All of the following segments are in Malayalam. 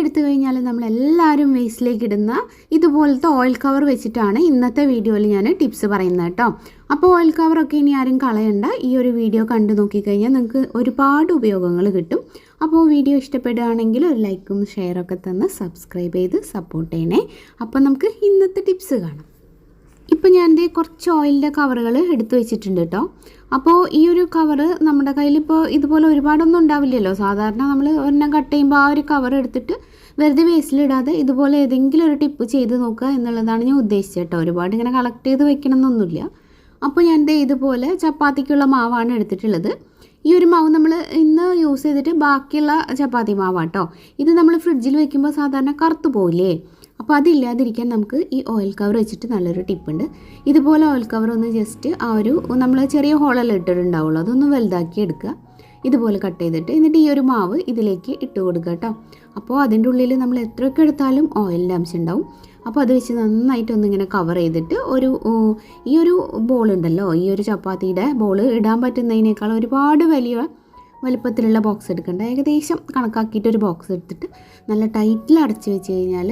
എടുത്തു കഴിഞ്ഞാൽ നമ്മളെല്ലാവരും വേസ്റ്റിലേക്ക് ഇടുന്ന ഇതുപോലത്തെ ഓയിൽ കവർ വെച്ചിട്ടാണ് ഇന്നത്തെ വീഡിയോയിൽ ഞാൻ ടിപ്സ് പറയുന്നത് കേട്ടോ. അപ്പോൾ ഓയിൽ കവറൊക്കെ ഇനി ആരും കളയണ്ട. ഈ ഒരു വീഡിയോ കണ്ടു നോക്കിക്കഴിഞ്ഞാൽ നിങ്ങൾക്ക് ഒരുപാട് ഉപയോഗങ്ങൾ കിട്ടും. അപ്പോൾ വീഡിയോ ഇഷ്ടപ്പെടുകയാണെങ്കിൽ ഒരു ലൈക്കും ഷെയറൊക്കെ തന്ന് സബ്സ്ക്രൈബ് ചെയ്ത് സപ്പോർട്ട് ചെയ്യണേ. അപ്പോൾ നമുക്ക് ഇന്നത്തെ ടിപ്സ് കാണാം. ഇപ്പം ഞാൻ ദേ കുറച്ച് ഓയിലിന്റെ കവറുകൾ എടുത്തു വെച്ചിട്ടുണ്ട് കേട്ടോ. അപ്പോൾ ഈ ഒരു കവറ് നമ്മുടെ കയ്യിലിപ്പോൾ ഇതുപോലെ ഒരുപാടൊന്നും ഉണ്ടാവില്ലല്ലോ. സാധാരണ നമ്മൾ ഒരെണ്ണം കട്ട് ചെയ്യുമ്പോൾ ആ ഒരു കവർ എടുത്തിട്ട് വെറുതെ വേസ്റ്റിലിടാതെ ഇതുപോലെ ഏതെങ്കിലും ഒരു ടിപ്പ് ചെയ്ത് നോക്കുക എന്നുള്ളതാണ് ഞാൻ ഉദ്ദേശിച്ചത് കേട്ടോ. ഒരുപാട് ഇങ്ങനെ കളക്ട് ചെയ്ത് വെക്കണമെന്നൊന്നുമില്ല അപ്പോൾ ഞാൻ ദേ ഇതുപോലെ ചപ്പാത്തിക്കുള്ള മാവാണ് എടുത്തിട്ടുള്ളത്. ഈ ഒരു മാവ് നമ്മൾ ഇന്ന് യൂസ് ചെയ്തിട്ട് ബാക്കിയുള്ള ചപ്പാത്തി മാവാട്ടോ. ഇത് നമ്മൾ ഫ്രിഡ്ജിൽ വെക്കുമ്പോൾ സാധാരണ കറുത്തു പോയില്ലേ അപ്പോൾ അതില്ലാതിരിക്കാൻ നമുക്ക് ഈ ഓയിൽ കവർ വെച്ചിട്ട് നല്ലൊരു ടിപ്പുണ്ട് ഇതുപോലെ ഓയിൽ കവർ ഒന്ന് ജസ്റ്റ് ആ ഒരു നമ്മൾ ചെറിയ ഹോളെല്ലാം ഇട്ടിട്ടുണ്ടാവുള്ളൂ. അതൊന്ന് വലുതാക്കി എടുക്കുക. ഇതുപോലെ കട്ട് ചെയ്തിട്ട് എന്നിട്ട് ഈ ഒരു മാവ് ഇതിലേക്ക് ഇട്ട് കൊടുക്കുക കേട്ടോ അപ്പോൾ അതിന്റെ ഉള്ളിൽ നമ്മൾ എത്രയൊക്കെ എടുത്താലും ഓയിലിന്റെ അംശം ഉണ്ടാവും. അപ്പോൾ അത് വെച്ച് നന്നായിട്ട് ഒന്നിങ്ങനെ കവർ ചെയ്തിട്ട് ഒരു ഈ ഒരു ബോൾ ഉണ്ടല്ലോ ഈ ഒരു ചപ്പാത്തിയുടെ ബോൾ ഇടാൻ പറ്റുന്നതിനേക്കാൾ ഒരുപാട് വലിയ വലുപ്പത്തിലുള്ള ബോക്സ് എടുക്കേണ്ട. ഏകദേശം കണക്കാക്കിയിട്ട് ഒരു ബോക്സ് എടുത്തിട്ട് നല്ല ടൈറ്റിൽ അടച്ച് വെച്ച് കഴിഞ്ഞാൽ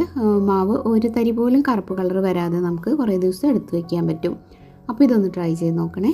മാവ് ഒരു തരി പോലും കറുപ്പ് കളർ വരാതെ നമുക്ക് കുറേ ദിവസം എടുത്ത് വയ്ക്കാൻ പറ്റും. അപ്പോൾ ഇതൊന്ന് ട്രൈ ചെയ്ത് നോക്കണേ.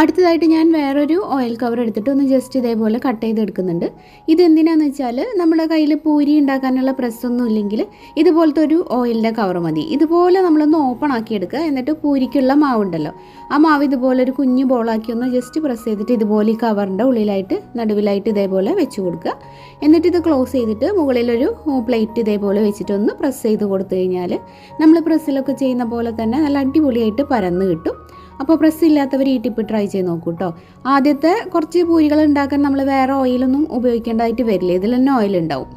അടുത്തതായിട്ട് ഞാൻ വേറൊരു ഓയിൽ കവർ എടുത്തിട്ട് ഒന്ന് ജസ്റ്റ് ഇതേപോലെ കട്ട് ചെയ്തെടുക്കുന്നുണ്ട്. ഇതെന്തിനാന്ന് വെച്ചാൽ നമ്മുടെ കയ്യിൽ പൂരി ഉണ്ടാക്കാനുള്ള പ്രസ്സൊന്നും ഇല്ലെങ്കിൽ ഇതുപോലത്തെ ഒരു ഓയിലിന്റെ കവർ മതി. ഇതുപോലെ നമ്മളൊന്ന് ഓപ്പൺ ആക്കി എടുക്കുക എന്നിട്ട് പൂരിക്കുള്ള മാവുണ്ടല്ലോ. ആ മാവ് ഇതുപോലെ ഒരു കുഞ്ഞു ബോളാക്കി ഒന്ന് ജസ്റ്റ് പ്രസ് ചെയ്തിട്ട് ഇതുപോലെ ഈ കവറിന്റെ ഉള്ളിലായിട്ട് നടുവിലായിട്ട് ഇതേപോലെ വെച്ച് കൊടുക്കുക. എന്നിട്ട് ഇത് ക്ലോസ് ചെയ്തിട്ട് മുകളിലൊരു പ്ലേറ്റ് ഇതേപോലെ വെച്ചിട്ടൊന്ന് പ്രസ് ചെയ്ത് കൊടുത്തു കഴിഞ്ഞാൽ നമ്മൾ പ്രസ്സിലൊക്കെ ചെയ്യുന്ന പോലെ തന്നെ നല്ല അടിപൊളിയായിട്ട് പരന്ന് കിട്ടും. അപ്പോൾ പ്രസ് ഇല്ലാത്തവർ ഈ ടിപ്പ് ട്രൈ ചെയ്ത് നോക്കൂ കേട്ടോ ആദ്യത്തെ കുറച്ച് പൂരികൾ ഉണ്ടാക്കാൻ നമ്മൾ വേറെ ഓയിലൊന്നും ഉപയോഗിക്കേണ്ടതായിട്ട് വരില്ല. ഇതിൽ തന്നെ ഓയിൽ ഉണ്ടാവും.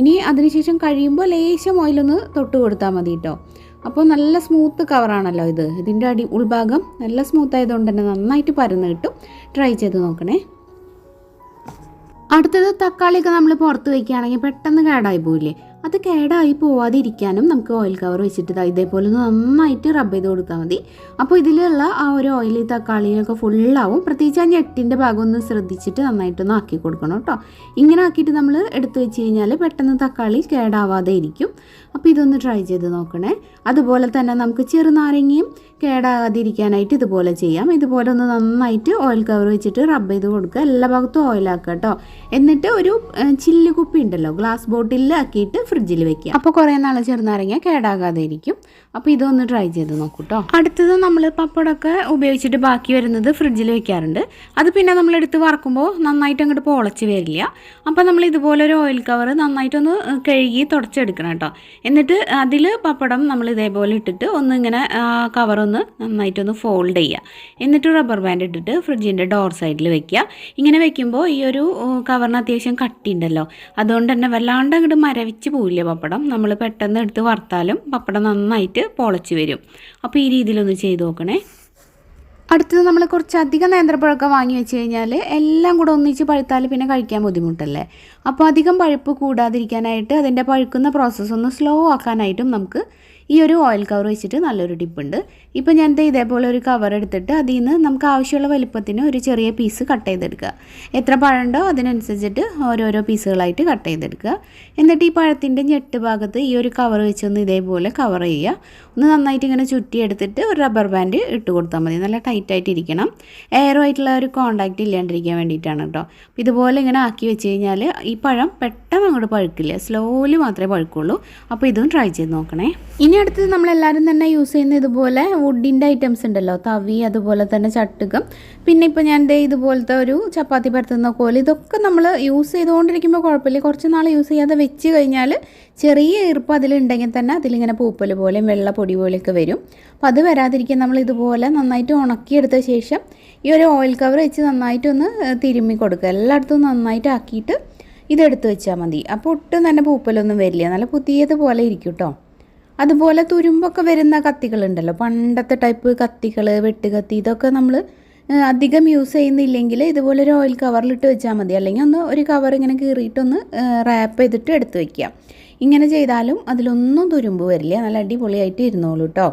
ഇനി അതിനുശേഷം കഴിയുമ്പോൾ ലേശം ഓയിലൊന്ന് തൊട്ട് കൊടുത്താൽ മതി കേട്ടോ അപ്പോൾ നല്ല സ്മൂത്ത് കവറാണല്ലോ ഇത്. ഇതിന്റെ അടി ഉൾഭാഗം നല്ല സ്മൂത്ത് ആയതുകൊണ്ട് തന്നെ നന്നായിട്ട് പരന്ന് കിട്ടും. ട്രൈ ചെയ്ത് നോക്കണേ. അടുത്തത് തക്കാളിയൊക്കെ നമ്മൾ പുറത്ത് വയ്ക്കുകയാണെങ്കിൽ പെട്ടെന്ന് കേടായി പോയില്ലേ അത് കേടായി പോവാതിരിക്കാനും നമുക്ക് ഓയിൽ കവർ വെച്ചിട്ട് ഇതേപോലെ നന്നായിട്ട് റബ്ബ് ചെയ്ത് കൊടുത്താൽ മതി. അപ്പോൾ ഇതിലുള്ള ആ ഒരു ഓയിൽ തക്കാളിയിലൊക്കെ ഫുള്ളാവും പ്രത്യേകിച്ച് ആ ഞെട്ടിന്റെ ഭാഗം ഒന്ന് ശ്രദ്ധിച്ചിട്ട് നന്നായിട്ടൊന്ന് ആക്കി കൊടുക്കണം കേട്ടോ. ഇങ്ങനെ ആക്കിയിട്ട് നമ്മൾ എടുത്തു വെച്ച് കഴിഞ്ഞാൽ പെട്ടെന്ന് തക്കാളി കേടാവാതെ ഇരിക്കും. അപ്പോൾ ഇതൊന്ന് ട്രൈ ചെയ്ത് നോക്കണേ. അതുപോലെ തന്നെ നമുക്ക് ചെറുനാരങ്ങയും കേടാകാതിരിക്കാനായിട്ട് ഇതുപോലെ ചെയ്യാം. ഇതുപോലെ ഒന്ന് നന്നായിട്ട് ഓയിൽ കവർ വെച്ചിട്ട് റബ്ബ് ചെയ്ത് കൊടുക്കുക. എല്ലാ ഭാഗത്തും ഓയിലാക്കുക കേട്ടോ. എന്നിട്ട് ഒരു ചില്ല് കുപ്പി ഉണ്ടല്ലോ ഗ്ലാസ് ബോട്ടിലിൽ ആക്കിയിട്ട് ഫ്രിഡ്ജിൽ വെക്കുക. അപ്പോൾ കുറേ നാൾ ചെറുനാരങ്ങ കേടാകാതെ ഇരിക്കും അപ്പോൾ ഇതൊന്ന് ട്രൈ ചെയ്ത് നോക്കൂ കേട്ടോ അടുത്തത് നമ്മൾ പപ്പടമൊക്കെ ഉപയോഗിച്ചിട്ട് ബാക്കി വരുന്നത് ഫ്രിഡ്ജിൽ വെക്കാറുണ്ട്. അത് പിന്നെ നമ്മൾ എടുത്ത് വറക്കുമ്പോൾ നന്നായിട്ട് അങ്ങോട്ട് പൊളച്ച് വരില്ല. അപ്പോൾ നമ്മൾ ഇതുപോലെ ഒരു ഓയിൽ കവർ നന്നായിട്ടൊന്ന് കഴുകി തുടച്ചെടുക്കണം കേട്ടോ. എന്നിട്ട് അതിൽ പപ്പടം നമ്മൾ ഇതേപോലെ ഇട്ടിട്ട് ഒന്ന് ഇങ്ങനെ കവറൊന്ന് നന്നായിട്ടൊന്ന് ഫോൾഡ് ചെയ്യുക എന്നിട്ട് റബ്ബർ ബാൻഡ് ഇട്ടിട്ട് ഫ്രിഡ്ജിന്റെ ഡോർ സൈഡിൽ വെക്കുക ഇങ്ങനെ വെക്കുമ്പോൾ ഈ ഒരു കവറിന് അത്യാവശ്യം കട്ടിയുണ്ടല്ലോ അതുകൊണ്ട് തന്നെ വല്ലാണ്ട് അങ്ങോട്ട് മരവിച്ച് പോവില്ല പപ്പടം. നമ്മൾ പെട്ടെന്ന് എടുത്ത് വറുത്താലും പപ്പടം നന്നായിട്ട് പൊളച്ച് വരും. അപ്പോൾ ഈ രീതിയിലൊന്ന് ചെയ്ത് നോക്കണേ. അടുത്തത് നമ്മൾ കുറച്ച് അധികം നേന്ത്രപ്പഴമൊക്കെ വാങ്ങി വെച്ച് കഴിഞ്ഞാൽ എല്ലാം കൂടെ ഒന്നിച്ച് പഴുത്താൽ പിന്നെ കഴിക്കാൻ ബുദ്ധിമുട്ടല്ലേ? അപ്പോൾ അധികം പഴുപ്പ് കൂടാതിരിക്കാനായിട്ട് അതിന്റെ പഴുക്കുന്ന പ്രോസസ്സ് ഒന്ന് സ്ലോ ആക്കാനായിട്ടും നമുക്ക് ഈ ഒരു ഓയിൽ കവർ വെച്ചിട്ട് നല്ലൊരു ടിപ്പുണ്ട് ഇപ്പോൾ ഞാൻ ഇതേപോലെ ഒരു കവർ എടുത്തിട്ട് അതിൽ നിന്ന് നമുക്ക് ആവശ്യമുള്ള വലുപ്പത്തിന് ഒരു ചെറിയ പീസ് കട്ട് ചെയ്തെടുക്കുക. എത്ര പഴമുണ്ടോ അതിനനുസരിച്ചിട്ട് ഓരോരോ പീസുകളായിട്ട് കട്ട് ചെയ്തെടുക്കുക. എന്നിട്ട് ഈ പഴത്തിന്റെ ഞെട്ട് ഭാഗത്ത് ഈ ഒരു കവർ വെച്ചൊന്ന് ഇതേപോലെ കവർ ചെയ്യുക. ഒന്ന് നന്നായിട്ട് ഇങ്ങനെ ചുറ്റിയെടുത്തിട്ട് ഒരു റബ്ബർ ബാൻഡ് ഇട്ട് കൊടുത്താൽ മതി. നല്ല ടൈറ്റായിട്ട് ഇരിക്കണം. എയറോ ആയിട്ടുള്ള ഒരു കോണ്ടാക്റ്റ് ഇല്ലാണ്ടിരിക്കാൻ വേണ്ടിയിട്ടാണ് കേട്ടോ. ഇതുപോലെ ഇങ്ങനെ ആക്കി വെച്ച് കഴിഞ്ഞാൽ ഈ പഴം പെട്ടെന്ന് അങ്ങോട്ട് പഴുക്കില്ല. സ്ലോലി മാത്രമേ പഴുക്കുള്ളൂ. അപ്പോൾ ഇതും ട്രൈ ചെയ്ത് നോക്കണേ. ഇനി അടുത്തത് നമ്മളെല്ലാവരും തന്നെ യൂസ് ചെയ്യുന്ന ഇതുപോലെ വുഡിന്റെ ഐറ്റംസ് ഉണ്ടല്ലോ. തവി അതുപോലെ തന്നെ ചട്ടുകം. പിന്നെ ഇപ്പോൾ ഞാൻ ദേ ഇതുപോലത്തെ ഒരു ചപ്പാത്തി പരത്തുന്ന കോൽ ഇതൊക്കെ നമ്മൾ യൂസ് ചെയ്തുകൊണ്ടിരിക്കുമ്പോൾ കുഴപ്പമില്ല. കുറച്ച് നാൾ യൂസ് ചെയ്യാതെ വെച്ച് കഴിഞ്ഞാൽ ചെറിയ ഈർപ്പ് അതിലുണ്ടെങ്കിൽ തന്നെ അതിലിങ്ങനെ പൂപ്പൽ പോലെയും വെള്ള പൊടി പോലെയൊക്കെ വരും. അപ്പോൾ അത് വരാതിരിക്കാൻ നമ്മൾ ഇതുപോലെ നന്നായിട്ട് ഉണക്കിയെടുത്ത ശേഷം ഈ ഒരു ഓയിൽ കവർ വെച്ച് നന്നായിട്ടൊന്ന് തിരുമ്മി കൊടുക്കുക. എല്ലായിടത്തും നന്നായിട്ട് ആക്കിയിട്ട് ഇതെടുത്ത് വെച്ചാൽ മതി. അപ്പോൾ ഒട്ടും തന്നെ പൂപ്പലൊന്നും വരില്ല. നല്ല പുതിയതുപോലെ ഇരിക്കും കേട്ടോ അതുപോലെ തുരുമ്പൊക്കെ വരുന്ന കത്തികളുണ്ടല്ലോ. പണ്ടത്തെ ടൈപ്പ് കത്തികൾ വെട്ടുകത്തി ഇതൊക്കെ നമ്മൾ അധികം യൂസ് ചെയ്യുന്നില്ലെങ്കിൽ ഇതുപോലെ ഒരു ഓയിൽ കവറിലിട്ട് വെച്ചാൽ മതി. അല്ലെങ്കിൽ ഒന്ന് ഒരു കവർ ഇങ്ങനെ കീറിയിട്ടൊന്ന് റാപ്പ് ചെയ്തിട്ട് എടുത്ത് വയ്ക്കുക ഇങ്ങനെ ചെയ്താലും അതിലൊന്നും തുരുമ്പ് വരില്ല. നല്ല അടിപൊളിയായിട്ട് ഇരുന്നോളൂ കേട്ടോ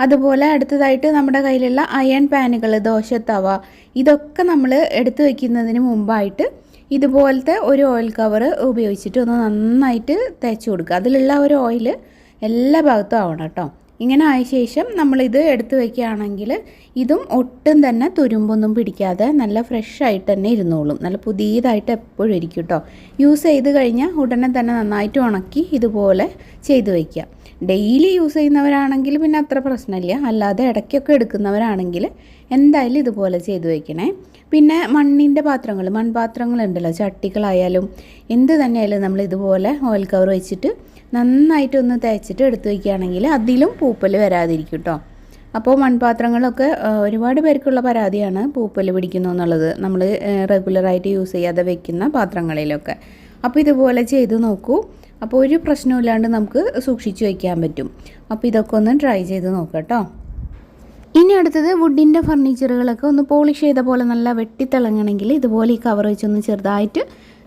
അതുപോലെ അടുത്തതായിട്ട് നമ്മുടെ കയ്യിലുള്ള അയൺ പാനുകൾ ദോശ തവ ഇതൊക്കെ നമ്മൾ എടുത്തു വയ്ക്കുന്നതിന് മുമ്പായിട്ട് ഇതുപോലത്തെ ഒരു ഓയിൽ കവർ ഉപയോഗിച്ചിട്ട് ഒന്ന് നന്നായിട്ട് തേച്ച് കൊടുക്കുക. അതിലുള്ള ഒരു ഓയിൽ എല്ലാ ഭാഗത്തും ആവണം കേട്ടോ. ഇങ്ങനെ ആയ ശേഷം നമ്മളിത് എടുത്തു വയ്ക്കുകയാണെങ്കിൽ ഇതും ഒട്ടും തന്നെ തുരുമ്പൊന്നും പിടിക്കാതെ നല്ല ഫ്രഷ് ആയിട്ട് തന്നെ ഇരുന്നോളും. നല്ല പുതിയതായിട്ട് എപ്പോഴും ഇരിക്കും കേട്ടോ. യൂസ് ചെയ്ത് കഴിഞ്ഞാൽ ഉടനെ തന്നെ നന്നായിട്ട് ഉണക്കി ഇതുപോലെ ചെയ്ത് വയ്ക്കുക ഡെയിലി യൂസ് ചെയ്യുന്നവരാണെങ്കിൽ പിന്നെ അത്ര പ്രശ്നമില്ല. അല്ലാതെ ഇടയ്ക്കൊക്കെ എടുക്കുന്നവരാണെങ്കിൽ എന്തായാലും ഇതുപോലെ ചെയ്ത് വയ്ക്കണേ പിന്നെ മണ്ണിന്റെ പാത്രങ്ങൾ മൺപാത്രങ്ങളുണ്ടല്ലോ. ചട്ടികളായാലും എന്ത് തന്നെയായാലും നമ്മൾ ഇതുപോലെ ഓയിൽ കവർ വെച്ചിട്ട് നന്നായിട്ടൊന്ന് തേച്ചിട്ട് എടുത്തു വയ്ക്കുകയാണെങ്കിൽ അതിലും പൂപ്പൽ വരാതിരിക്കും കേട്ടോ അപ്പോൾ മൺപാത്രങ്ങളൊക്കെ ഒരുപാട് പേർക്കുള്ള പരാതിയാണ് പൂപ്പൽ പിടിക്കുന്നു എന്നുള്ളത്. നമ്മൾ റെഗുലറായിട്ട് യൂസ് ചെയ്യാതെ വെക്കുന്ന പാത്രങ്ങളിലൊക്കെ. അപ്പോൾ ഇതുപോലെ ചെയ്ത് നോക്കൂ. അപ്പോൾ ഒരു പ്രശ്നമില്ലാണ്ട് നമുക്ക് സൂക്ഷിച്ചു വയ്ക്കാൻ പറ്റും. അപ്പോൾ ഇതൊക്കെ ഒന്ന് ട്രൈ ചെയ്ത് നോക്കാം കേട്ടോ ഇനി അടുത്തത് വുഡിന്റെ ഫർണിച്ചറുകളൊക്കെ ഒന്ന് പോളിഷ് ചെയ്ത പോലെ നല്ല വെട്ടിത്തിളങ്ങണമെങ്കിൽ ഇതുപോലെ ഈ കവർ വെച്ചൊന്ന് ചെറുതായിട്ട്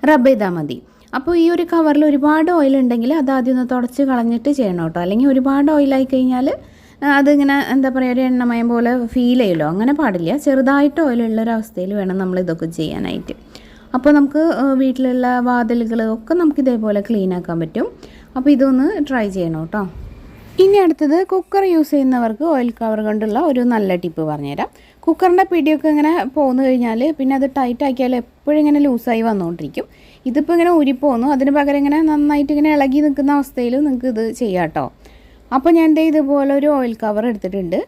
റബ്ബ് ചെയ്താൽ മതി. അപ്പോൾ ഈ ഒരു കവറിൽ ഒരുപാട് ഓയിൽ ഉണ്ടെങ്കിൽ അത് ആദ്യം ഒന്ന് തുടച്ച് കളഞ്ഞിട്ട് ചെയ്യണം കേട്ടോ. അല്ലെങ്കിൽ ഒരുപാട് ഓയിലായി കഴിഞ്ഞാൽ അതിങ്ങനെ എന്താ പറയുക ഒരു എണ്ണമയം പോലെ ഫീൽ ചെയ്യുമല്ലോ. അങ്ങനെ പാടില്ല. ചെറുതായിട്ട് ഓയിലുള്ള ഒരു അവസ്ഥയിൽ വേണം നമ്മൾ ഇതൊക്കെ ചെയ്യാനായിട്ട്. അപ്പോൾ നമുക്ക് വീട്ടിലുള്ള വാതിലുകൾ ഒക്കെ നമുക്ക് ഇതേപോലെ ക്ലീൻ ആക്കാൻ പറ്റും. അപ്പോൾ ഇതൊന്ന് ട്രൈ ചെയ്യണം കേട്ടോ. ഇനി അടുത്തത് കുക്കർ യൂസ് ചെയ്യുന്നവർക്ക് ഓയിൽ കവർ കൊണ്ടുള്ള ഒരു നല്ല ടിപ്പ് പറഞ്ഞുതരാം. കുക്കറിന്റെ പിടിയൊക്കെ ഇങ്ങനെ പോന്നു കഴിഞ്ഞാൽ പിന്നെ അത് ടൈറ്റ് ആക്കിയാൽ എപ്പോഴും ഇങ്ങനെ ലൂസായി വന്നുകൊണ്ടിരിക്കും. ഇതിപ്പോൾ ഇങ്ങനെ ഊരിപ്പോന്നു അതിന് പകരം ഇങ്ങനെ നന്നായിട്ട് ഇങ്ങനെ ഇളകി നിൽക്കുന്ന അവസ്ഥയിൽ നിങ്ങൾക്ക് ഇത് ചെയ്യാം കേട്ടോ അപ്പോൾ ഞാൻ ദേ ഇതുപോലെ ഒരു ഓയിൽ കവർ എടുത്തിട്ടുണ്ട്.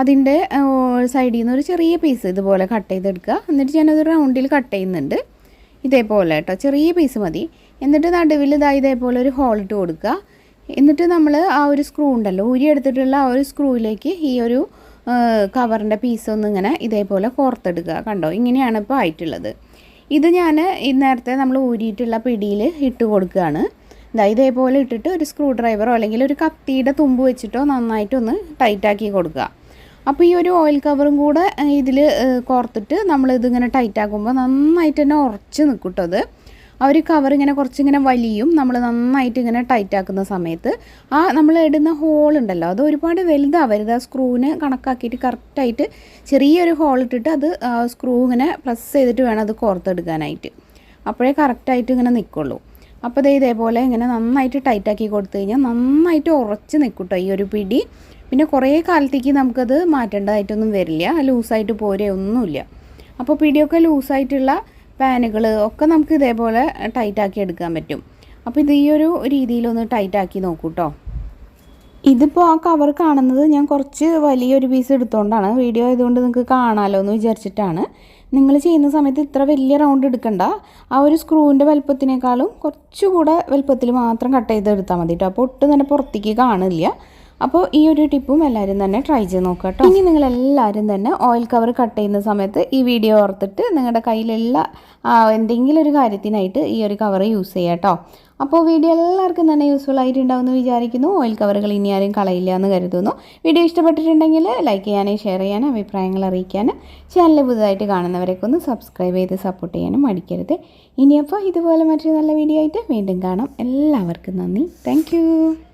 അതിന്റെ സൈഡിൽ നിന്ന് ഒരു ചെറിയ പീസ് ഇതുപോലെ കട്ട് ചെയ്തെടുക്കുക. എന്നിട്ട് ഞാനത് റൗണ്ടിൽ കട്ട് ചെയ്യുന്നുണ്ട്. ഇതേപോലെ കേട്ടോ ചെറിയ പീസ് മതി. എന്നിട്ട് നടുവിൽ ഇതാ ഇതേപോലെ ഒരു ഹോൾ ഇട്ട് കൊടുക്കുക. എന്നിട്ട് നമ്മൾ ആ ഒരു സ്ക്രൂ ഉണ്ടല്ലോ ഊരി എടുത്തിട്ടുള്ള ആ ഒരു സ്ക്രൂവിലേക്ക് ഈ ഒരു കവറിന്റെ പീസ് ഒന്ന് ഇങ്ങനെ ഇതേപോലെ കോർത്തെടുക്കുക. കണ്ടോ? ഇങ്ങനെയാണ് ഇപ്പോൾ ആയിട്ടുള്ളത്. ഇത് ഞാൻ നേരത്തെ നമ്മൾ ഊരിയിട്ടുള്ള പിടിയിൽ ഇട്ട് കൊടുക്കുകയാണ്. ഇതാ ഇതേപോലെ ഇട്ടിട്ട് ഒരു സ്ക്രൂ ഡ്രൈവറോ അല്ലെങ്കിൽ ഒരു കത്തിയുടെ തുമ്പ് വെച്ചിട്ടോ നന്നായിട്ടൊന്ന് ടൈറ്റാക്കി കൊടുക്കുക. അപ്പോൾ ഈ ഒരു ഓയിൽ കവറും കൂടെ ഇതിൽ കോർത്തിട്ട് നമ്മളിതിങ്ങനെ ടൈറ്റാക്കുമ്പോൾ നന്നായിട്ട് തന്നെ ഉറച്ച് നിൽക്കും കേട്ടോ അത്. ആ ഒരു കവർ ഇങ്ങനെ കുറച്ചിങ്ങനെ വലിയും നമ്മൾ നന്നായിട്ട് ഇങ്ങനെ ടൈറ്റ് ആക്കുന്ന സമയത്ത് ആ നമ്മൾ ഇടുന്ന ഹോൾ ഉണ്ടല്ലോ അത് ഒരുപാട് വലുതാവരുത്. ആ സ്ക്രൂവിന് കണക്കാക്കിയിട്ട് കറക്റ്റായിട്ട് ചെറിയൊരു ഹോൾ ഇട്ടിട്ട് അത് സ്ക്രൂ ഇങ്ങനെ പ്രസ് ചെയ്തിട്ട് വേണം അത് കോർത്തെടുക്കാനായിട്ട്. അപ്പോഴേ കറക്റ്റായിട്ട് ഇങ്ങനെ നിൽക്കുള്ളൂ അപ്പോൾ ദേ ഇതേപോലെ ഇങ്ങനെ നന്നായിട്ട് ടൈറ്റാക്കി കൊടുത്തു കഴിഞ്ഞാൽ നന്നായിട്ട് ഉറച്ച് നിൽക്കും ഈ ഒരു പിടി. പിന്നെ കുറേ കാലത്തേക്ക് നമുക്കത് മാറ്റേണ്ടതായിട്ടൊന്നും വരില്ല ലൂസായിട്ട് പോരെ ഒന്നുമില്ല. അപ്പോൾ പിടിയൊക്കെ ലൂസായിട്ടുള്ള പാനുകൾ ഒക്കെ നമുക്ക് ഇതേപോലെ ടൈറ്റാക്കി എടുക്കാൻ പറ്റും. അപ്പോൾ ഇത് ഈ ഒരു രീതിയിലൊന്ന് ടൈറ്റാക്കി നോക്കൂ കേട്ടോ ഇതിപ്പോൾ ആ കവർ കാണുന്നത് ഞാൻ കുറച്ച് വലിയൊരു പീസ് എടുത്തുകൊണ്ടാണ് വീഡിയോ ആയതുകൊണ്ട് നിങ്ങൾക്ക് കാണാമല്ലോ എന്ന് വിചാരിച്ചിട്ടാണ്. നിങ്ങൾ ചെയ്യുന്ന സമയത്ത് ഇത്ര വലിയ റൗണ്ട് എടുക്കണ്ട. ആ ഒരു സ്ക്രൂവിന്റെ വലുപ്പത്തിനേക്കാളും കുറച്ചുകൂടെ വലുപ്പത്തിൽ മാത്രം കട്ട് ചെയ്തെടുത്താൽ മതി കേട്ടോ അപ്പോൾ ഒട്ടും തന്നെ പുറത്തേക്ക് കാണില്ല. അപ്പോൾ ഈ ഒരു ടിപ്പും എല്ലാവരും തന്നെ ട്രൈ ചെയ്ത് നോക്കുക കേട്ടോ ഇനി നിങ്ങൾ എല്ലാവരും തന്നെ ഓയിൽ കവർ കട്ട് ചെയ്യുന്ന സമയത്ത് ഈ വീഡിയോ ഓർത്തിട്ട് നിങ്ങളുടെ കയ്യിലുള്ള എന്തെങ്കിലും ഒരു കാര്യത്തിനായിട്ട് ഈ ഒരു കവർ യൂസ് ചെയ്യുക കേട്ടോ അപ്പോൾ വീഡിയോ എല്ലാവർക്കും തന്നെ യൂസ്ഫുൾ ആയിട്ടുണ്ടാവുമെന്ന് വിചാരിക്കുന്നു. ഓയിൽ കവറുകൾ ഇനി ആരും കളയില്ല എന്ന് കരുതുന്നു. വീഡിയോ ഇഷ്ടപ്പെട്ടിട്ടുണ്ടെങ്കിൽ ലൈക്ക് ചെയ്യാനും ഷെയർ ചെയ്യാനും അഭിപ്രായങ്ങൾ അറിയിക്കാനും ചാനൽ പുതുതായിട്ട് കാണുന്നവരൊക്കെ ഒന്ന് സബ്സ്ക്രൈബ് ചെയ്ത് സപ്പോർട്ട് ചെയ്യാനും മടിക്കരുത്. ഇനിയപ്പോൾ ഇതുപോലെ മറ്റൊരു നല്ല വീഡിയോ ആയിട്ട് വീണ്ടും കാണാം. എല്ലാവർക്കും നന്ദി. താങ്ക്